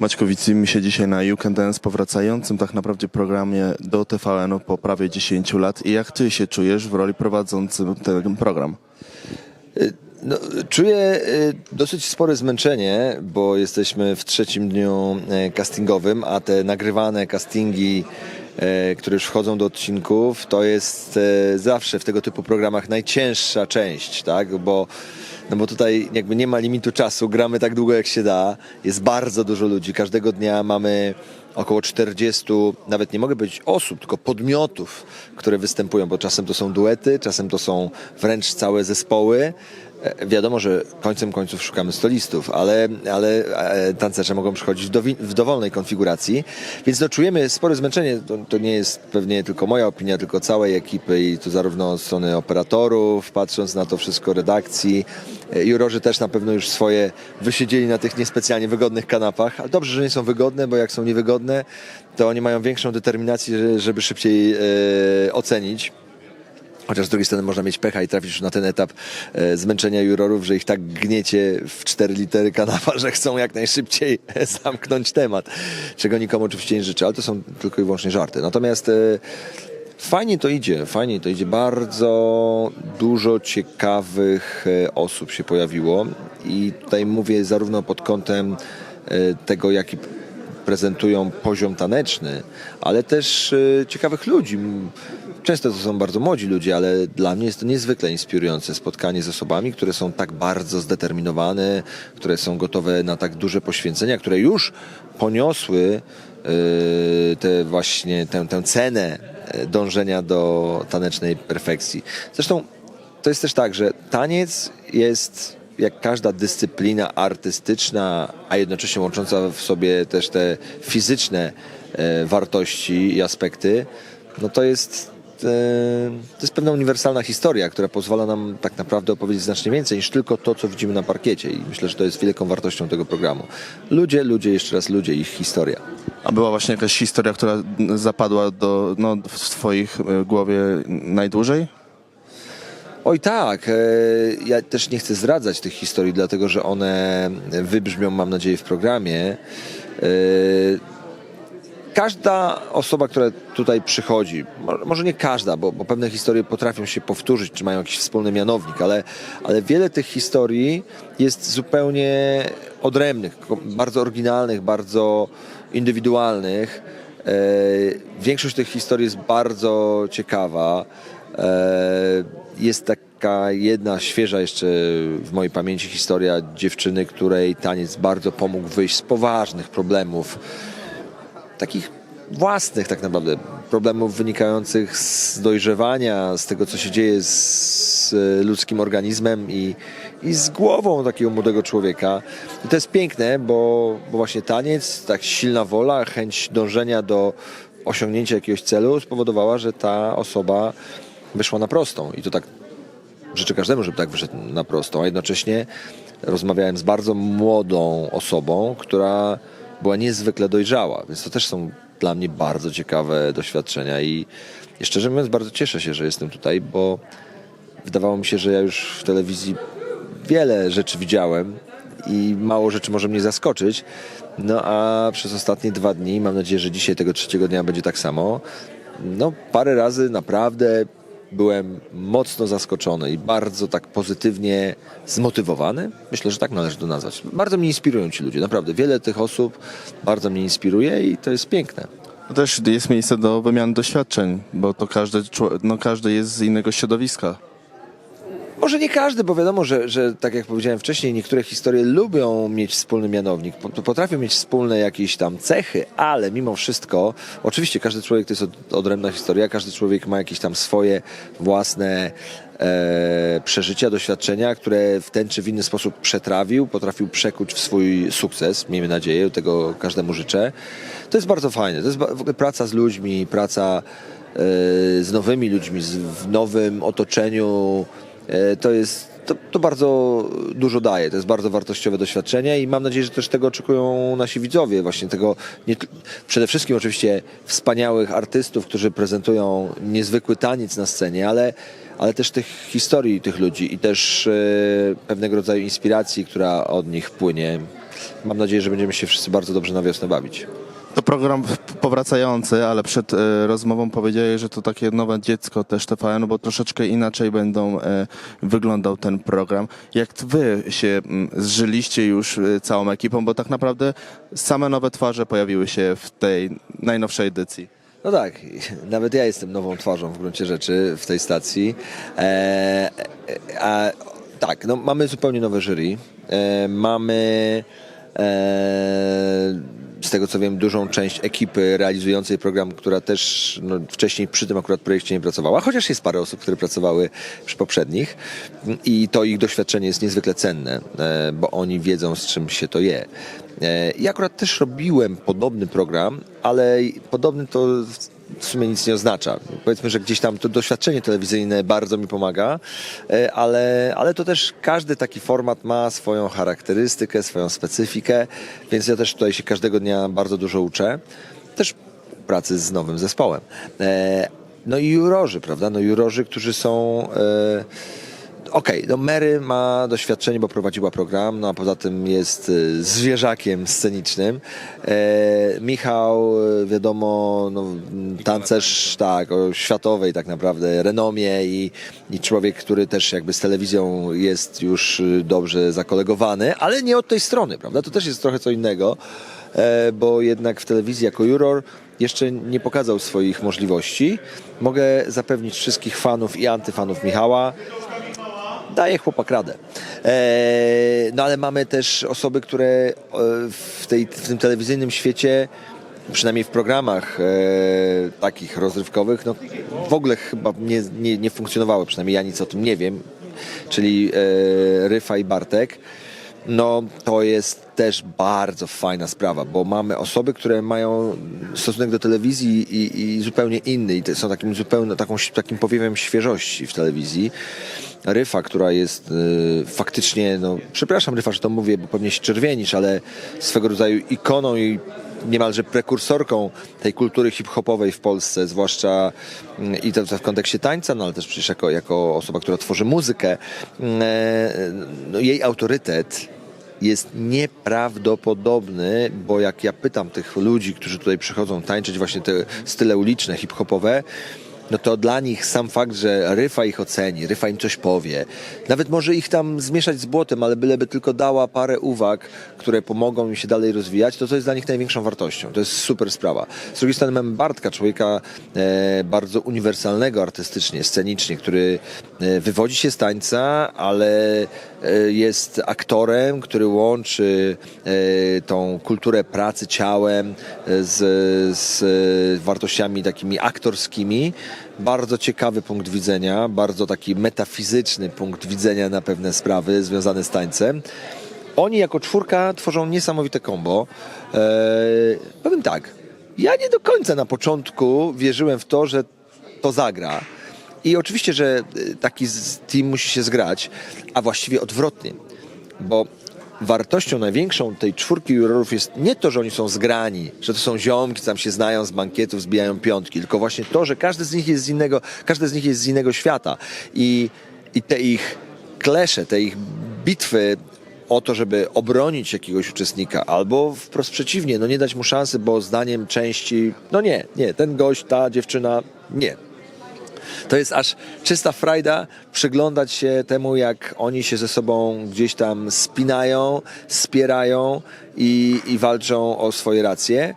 Maćko, widzimy się dzisiaj na You Can Dance, powracającym tak naprawdę programie do TVN-u po prawie 10 lat. I jak ty się czujesz w roli prowadzącym ten program? No, czuję y, dosyć spore zmęczenie, bo jesteśmy w trzecim dniu e, castingowym, a te nagrywane castingi, e, które już wchodzą do odcinków, to jest e, zawsze w tego typu programach najcięższa część, tak? Bo, no bo tutaj jakby nie ma limitu czasu, gramy tak długo jak się da, jest bardzo dużo ludzi, każdego dnia mamy około 40, nawet nie mogę powiedzieć osób, tylko podmiotów, które występują, bo czasem to są duety, czasem to są wręcz całe zespoły. E, Wiadomo, że końcem końców szukamy solistów, ale, ale e, tancerze mogą przychodzić w, dowolnej konfiguracji, więc no, czujemy spore zmęczenie. To, to nie jest pewnie tylko moja opinia, tylko całej ekipy i tu zarówno od strony operatorów, patrząc na to wszystko, redakcji. E, Jurorzy też na pewno już swoje wysiedzieli na tych niespecjalnie wygodnych kanapach, ale dobrze, że nie są wygodne, bo jak są niewygodne, to oni mają większą determinację, że- żeby szybciej e, ocenić. Chociaż z drugiej strony można mieć pecha i trafić już na ten etap e, zmęczenia jurorów, że ich tak gniecie w cztery litery kanapa, że chcą jak najszybciej zamknąć temat. Czego nikomu oczywiście nie życzę, ale to są tylko i wyłącznie żarty. Natomiast e, fajnie to idzie, fajnie to idzie. Bardzo dużo ciekawych e, osób się pojawiło i tutaj mówię zarówno pod kątem e, tego, jaki prezentują poziom taneczny, ale też e, ciekawych ludzi. Często to są bardzo młodzi ludzie, ale dla mnie jest to niezwykle inspirujące spotkanie z osobami, które są tak bardzo zdeterminowane, które są gotowe na tak duże poświęcenia, które już poniosły e, te właśnie tę, tę cenę e, dążenia do tanecznej perfekcji. Zresztą to jest też tak, że taniec jest jak każda dyscyplina artystyczna, a jednocześnie łącząca w sobie też te fizyczne e, wartości i aspekty, no to jest, to jest pewna uniwersalna historia, która pozwala nam tak naprawdę opowiedzieć znacznie więcej niż tylko to, co widzimy na parkiecie. I myślę, że to jest wielką wartością tego programu. Ludzie, ludzie, jeszcze raz ludzie, ich historia. A była właśnie jakaś historia, która zapadła do, no, w twoich e, głowie najdłużej? Oj tak, e, ja też nie chcę zdradzać tych historii, dlatego że one wybrzmią, mam nadzieję, w programie. Każda osoba, która tutaj przychodzi, mo- może nie każda, bo, bo pewne historie potrafią się powtórzyć, czy mają jakiś wspólny mianownik, ale, ale wiele tych historii jest zupełnie odrębnych, bardzo oryginalnych, bardzo indywidualnych. E, Większość tych historii jest bardzo ciekawa. E, Jest taka jedna świeża jeszcze w mojej pamięci historia dziewczyny, której taniec bardzo pomógł wyjść z poważnych problemów takich własnych tak naprawdę problemów wynikających z dojrzewania, z tego co się dzieje z e, ludzkim organizmem i, i z głową takiego młodego człowieka. I to jest piękne, bo, bo właśnie taniec, tak silna wola, chęć dążenia do osiągnięcia jakiegoś celu spowodowała, że ta osoba wyszła na prostą. I to tak życzę każdemu, żeby tak wyszedł na prostą, a jednocześnie rozmawiałem z bardzo młodą osobą, która była niezwykle dojrzała, więc to też są dla mnie bardzo ciekawe doświadczenia i, szczerze mówiąc bardzo cieszę się, że jestem tutaj, bo wydawało mi się, że ja już w telewizji wiele rzeczy widziałem i mało rzeczy może mnie zaskoczyć. No a przez ostatnie dwa dni, mam nadzieję, że dzisiaj tego trzeciego dnia będzie tak samo, no parę razy naprawdę byłem mocno zaskoczony i bardzo tak pozytywnie zmotywowany. Myślę, że tak należy to nazwać. Bardzo mnie inspirują ci ludzie, naprawdę. Wiele tych osób bardzo mnie inspiruje i to jest piękne. To też jest miejsce do wymiany doświadczeń, bo to każdy, no, każdy jest z innego środowiska. Może nie każdy, bo wiadomo, że, że tak jak powiedziałem wcześniej, niektóre historie lubią mieć wspólny mianownik, po- potrafią mieć wspólne jakieś tam cechy, ale mimo wszystko, oczywiście każdy człowiek to jest od, odrębna historia, każdy człowiek ma jakieś tam swoje własne e, przeżycia, doświadczenia, które w ten czy w inny sposób przetrawił, potrafił przekuć w swój sukces, miejmy nadzieję, tego każdemu życzę. To jest bardzo fajne, to jest w ogóle praca z ludźmi, praca e, z nowymi ludźmi, z, w nowym otoczeniu, to jest to, to bardzo dużo daje, to jest bardzo wartościowe doświadczenie i mam nadzieję, że też tego oczekują nasi widzowie, właśnie tego nie, przede wszystkim oczywiście wspaniałych artystów, którzy prezentują niezwykły taniec na scenie, ale, ale też tych historii tych ludzi i też e, pewnego rodzaju inspiracji, która od nich płynie. mam nadzieję, że będziemy się wszyscy bardzo dobrze na wiosnę bawić. To program w- powracający, ale przed e, rozmową powiedziałeś, że to takie nowe dziecko też TVN, bo troszeczkę inaczej będą e, wyglądał ten program. Jak wy się mm, zżyliście już e, całą ekipą, bo tak naprawdę same nowe twarze pojawiły się w tej najnowszej edycji. No tak, nawet ja jestem nową twarzą w gruncie rzeczy w tej stacji. E, a, tak, no, mamy zupełnie nowe jury. E, mamy e, tego co wiem dużą część ekipy realizującej program, która też no, wcześniej przy tym akurat projekcie nie pracowała, chociaż jest parę osób, które pracowały przy poprzednich i to ich doświadczenie jest niezwykle cenne, e, bo oni wiedzą z czym się to je. E, Ja akurat też robiłem podobny program, ale podobny to w sumie nic nie oznacza. Powiedzmy, że gdzieś tam to doświadczenie telewizyjne bardzo mi pomaga, e, ale, ale to też każdy taki format ma swoją charakterystykę, swoją specyfikę, więc ja też tutaj się każdego dnia bardzo dużo uczę. Też pracy z nowym zespołem. E, No i jurorzy, prawda? No jurorzy, którzy są... e, Okej, no Mary ma doświadczenie, bo prowadziła program, no a poza tym jest y, zwierzakiem scenicznym. E, Michał, y, wiadomo, no, tancerz tak, o światowej tak naprawdę renomie i, i człowiek, który też jakby z telewizją jest już y, dobrze zakolegowany, ale nie od tej strony, prawda? To też jest trochę co innego, e, bo jednak w telewizji jako juror jeszcze nie pokazał swoich możliwości. Mogę zapewnić wszystkich fanów i antyfanów Michała, daje chłopak radę. Eee, no ale mamy też osoby, które e, w, tej, w tym telewizyjnym świecie, przynajmniej w programach e, takich rozrywkowych, no w ogóle chyba nie, nie, nie funkcjonowały, przynajmniej ja nic o tym nie wiem, czyli e, Ryfa i Bartek. No, to jest też bardzo fajna sprawa, bo mamy osoby, które mają stosunek do telewizji i, i zupełnie inny i są takim zupełnie taką, takim powiewem świeżości w telewizji. Ryfa, która jest y, faktycznie, no przepraszam Ryfa, że to mówię, bo pewnie się czerwienisz, ale swego rodzaju ikoną i niemalże prekursorką tej kultury hip-hopowej w Polsce, zwłaszcza mm, i to w kontekście tańca, no ale też przecież jako, jako osoba, która tworzy muzykę. mm, e, No, jej autorytet jest nieprawdopodobny, bo jak ja pytam tych ludzi, którzy tutaj przychodzą tańczyć właśnie te style uliczne, hip-hopowe, no to dla nich sam fakt, że Ryfa ich oceni, Ryfa im coś powie, nawet może ich tam zmieszać z błotem, ale byleby tylko dała parę uwag, które pomogą im się dalej rozwijać, to to jest dla nich największą wartością. To jest super sprawa. Z drugiej strony mamy Bartka, człowieka e, bardzo uniwersalnego artystycznie, scenicznie, który wywodzi się z tańca, ale e, jest aktorem, który łączy e, tą kulturę pracy ciałem e, z, z wartościami takimi aktorskimi. Bardzo ciekawy punkt widzenia, bardzo taki metafizyczny punkt widzenia na pewne sprawy związane z tańcem. Oni jako czwórka tworzą niesamowite kombo. Eee, powiem tak, ja nie do końca na początku wierzyłem w to, że to zagra. I oczywiście, że y, taki team musi się zgrać, a właściwie odwrotnie, bo wartością największą tej czwórki jurorów jest nie to, że oni są zgrani, że to są ziomki, tam się znają z bankietów, zbijają piątki, tylko właśnie to, że każdy z nich jest z innego, każdy z nich jest z innego świata i, i te ich klesze, te ich bitwy o to, żeby obronić jakiegoś uczestnika, albo wprost przeciwnie, no nie dać mu szansy, bo zdaniem części, no nie, nie, ten gość, ta dziewczyna, nie. To jest aż czysta frajda przyglądać się temu, jak oni się ze sobą gdzieś tam spinają, spierają i, i walczą o swoje racje.